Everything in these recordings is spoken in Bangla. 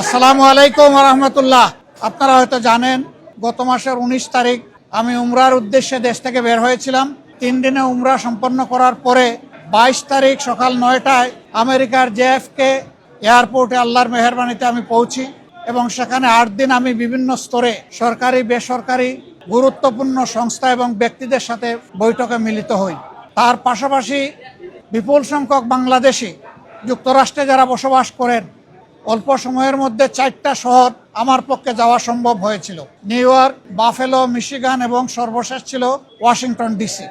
আসসালামু আলাইকুম রহমতুল্লাহ। আপনারা হয়তো জানেন, গত মাসের উনিশ তারিখ আমি উমরার উদ্দেশ্যে দেশ থেকে বের হয়েছিলাম। তিন দিনে উমরা সম্পন্ন করার পরে বাইশ তারিখ সকাল নয়টায় আমেরিকার জেএফকে এয়ারপোর্টে আল্লাহর মেহরবানিতে আমি পৌঁছি এবং সেখানে আট দিন আমি বিভিন্ন স্তরে সরকারি, বেসরকারি গুরুত্বপূর্ণ সংস্থা এবং ব্যক্তিদের সাথে বৈঠকে মিলিত হই। তার পাশাপাশি বিপুল সংখ্যক বাংলাদেশি যুক্তরাষ্ট্রে যারা বসবাস করেন অল্প সময়ের মধ্যে চারটা শহর আমার পক্ষে যাওয়া সম্ভব হয়েছিল। নিউ ইয়র্ক, বাফেলো, মিশিগান এবং সর্বশেষ ছিল ওয়াশিংটন ডিসি।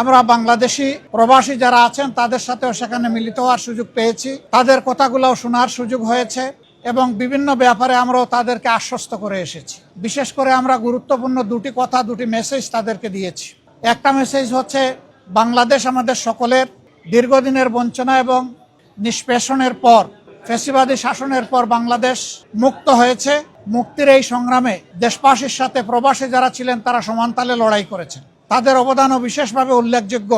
আমরা বাংলাদেশি প্রবাসী যারা আছেন, তাদের সাথেও সেখানে মিলিত হওয়ার সুযোগ পেয়েছি। তাদের কথাগুলোও শোনার সুযোগ হয়েছে এবং বিভিন্ন ব্যাপারে আমরাও তাদেরকে আশ্বস্ত করে এসেছি। বিশেষ করে আমরা গুরুত্বপূর্ণ দুটি কথা, দুটি মেসেজ তাদেরকে দিয়েছি। একটা মেসেজ হচ্ছে, বাংলাদেশ আমাদের সকলের দীর্ঘদিনের বঞ্চনা এবং নিষ্পেষণের পর ফেসিবাদী শাসনের পর বাংলাদেশ মুক্ত হয়েছে। মুক্তির এই সংগ্রামে দেশবাসীর সাথে প্রবাসী যারা ছিলেন, তারা সমানতালে লড়াই করেছেন। তাদের অবদানও বিশেষভাবে উল্লেখযোগ্য।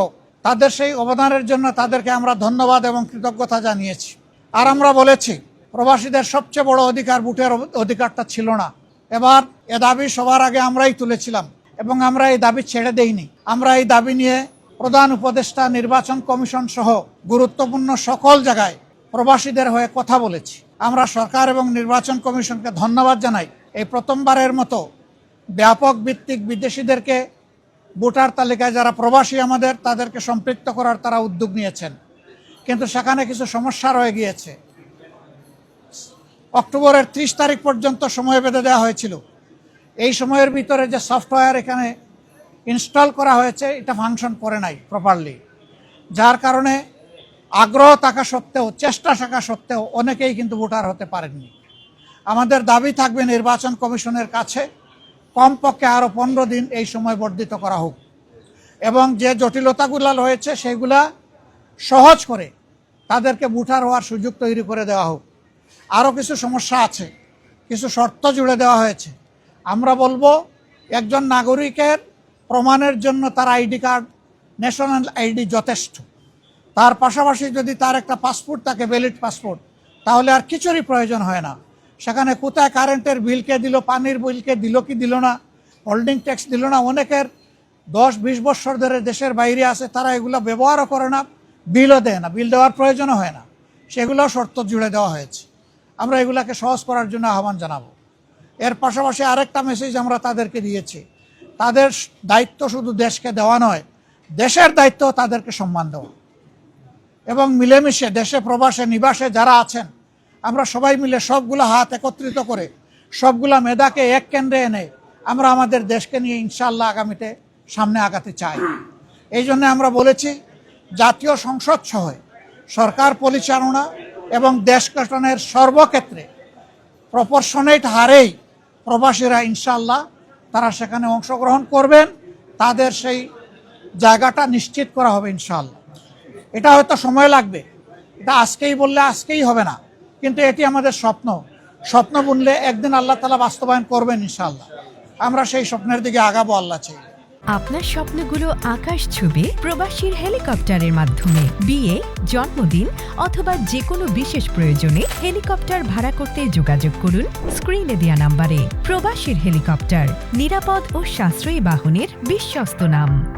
তাদের সেই অবদানের জন্য তাদেরকে আমরা ধন্যবাদ এবং কৃতজ্ঞতা জানিয়েছি। আর আমরা বলেছি, প্রবাসীদের সবচেয়ে বড় অধিকার, ভোটের অধিকারটা ছিল না। এবার এ দাবি সবার আগে আমরাই তুলেছিলাম এবং আমরা এই দাবি ছেড়ে দেইনি। আমরা এই দাবি নিয়ে প্রধান উপদেষ্টা, নির্বাচন কমিশন সহ গুরুত্বপূর্ণ সকল জায়গায় প্রবাসীদের হয়ে কথা বলেছি। আমরা সরকার এবং নির্বাচন কমিশনকে ধন্যবাদ জানাই। এই প্রথমবারের মতো ব্যাপক ভিত্তিক বিদেশিদেরকে ভোটার তালিকায় যারা প্রবাসী আমাদের, তাদেরকে সম্পৃক্ত করার তারা উদ্যোগ নিয়েছেন। কিন্তু সেখানে কিছু সমস্যা রয়ে গিয়েছে। অক্টোবরের ত্রিশ তারিখ পর্যন্ত সময় বেঁধে দেওয়া হয়েছিল। এই সময়ের ভিতরে যে সফটওয়্যার এখানে ইনস্টল করা হয়েছে, এটা ফাংশন করে নাই প্রপারলি। যার কারণে আগ্রহ থাকা সত্ত্বেও, চেষ্টা থাকা সত্ত্বেও অনেকেই কিন্তু ভোটার হতে পারেননি। আমাদের দাবি থাকবে নির্বাচন কমিশনের কাছে, কমপক্ষে আরও পনেরো দিন এই সময় বর্ধিত করা হোক। এবং যে জটিলতাগুলো রয়েছে, সেগুলা সহজ করে তাদেরকে ভোটার হওয়ার সুযোগ তৈরি করে দেওয়া হোক। আরও কিছু সমস্যা আছে, কিছু শর্ত জুড়ে দেওয়া হয়েছে। আমরা বলব, একজন নাগরিকের প্রমাণের জন্য তার আইডি কার্ড, ন্যাশনাল আইডি যথেষ্ট। তার পাশাপাশি যদি তার একটা পাসপোর্ট থাকে ভ্যালিড পাসপোর্ট তাহলে আর কিছুরই প্রয়োজন হয় না। সেখানে কোথায় কারেন্টের বিলকে দিল, পানির বিলকে দিল, কি দিল না হোল্ডিং ট্যাক্স দিল না, অনেকের দশ বিশ বছর ধরে দেশের বাইরে আছে, তারা এগুলো ব্যবহারও করে না বিলও দেয় না বিল দেওয়ার প্রয়োজনও হয় না। সেগুলো শর্ত জুড়ে দেওয়া হয়েছে। আমরা এগুলাকে সহজ করার জন্য আহ্বান জানাব। এর পাশাপাশি আরেকটা মেসেজ আমরা তাদেরকে দিয়েছি। তাদের দায়িত্ব শুধু দেশকে দেওয়া নয়, দেশের দায়িত্ব তাদেরকে সম্মান দেওয়া। এবং মিলেমিশে দেশে, প্রবাসে, নিবাসে যারা আছেন, আমরা সবাই মিলে সবগুলো হাত একত্রিত করে, সবগুলা মেধাকে এক কেন্দ্রে এনে আমরা আমাদের দেশকে নিয়ে ইনশাল্লাহ আগামীতে সামনে আগাতে চাই। এই জন্য আমরা বলেছি, জাতীয় সংসদ সহ সরকার পরিচালনা এবং দেশ গঠনের সর্বক্ষেত্রে প্রপোর্শনেট হারেই প্রবাসীরা ইনশাল্লাহ তারা সেখানে অংশগ্রহণ করবেন, তাদের সেই জায়গাটা নিশ্চিত করা হবে ইনশাল্লাহ এটা হয়তো সময় লাগবে। এটা আজকেই বললে আজকেই হবে না। কিন্তু এটি আমাদের স্বপ্ন। স্বপ্ন বুনলে একদিন আল্লাহ তালা বাস্তবায়ন করবেন ইনশাল্লাহ আমরা সেই স্বপ্নের দিকে আগাবো আল্লাহ চাই। আপনার স্বপ্নগুলো আকাশ ছুবে প্রবাসীর হেলিকপ্টারের মাধ্যমে। বিয়ে, জন্মদিন অথবা যে কোনো বিশেষ প্রয়োজনে হেলিকপ্টার ভাড়া করতে যোগাযোগ করুন স্ক্রিনে দেওয়া নাম্বারে। প্রবাসীর হেলিকপ্টার, নিরাপদ ও সাশ্রয়ী বাহনের বিশ্বস্ত নাম।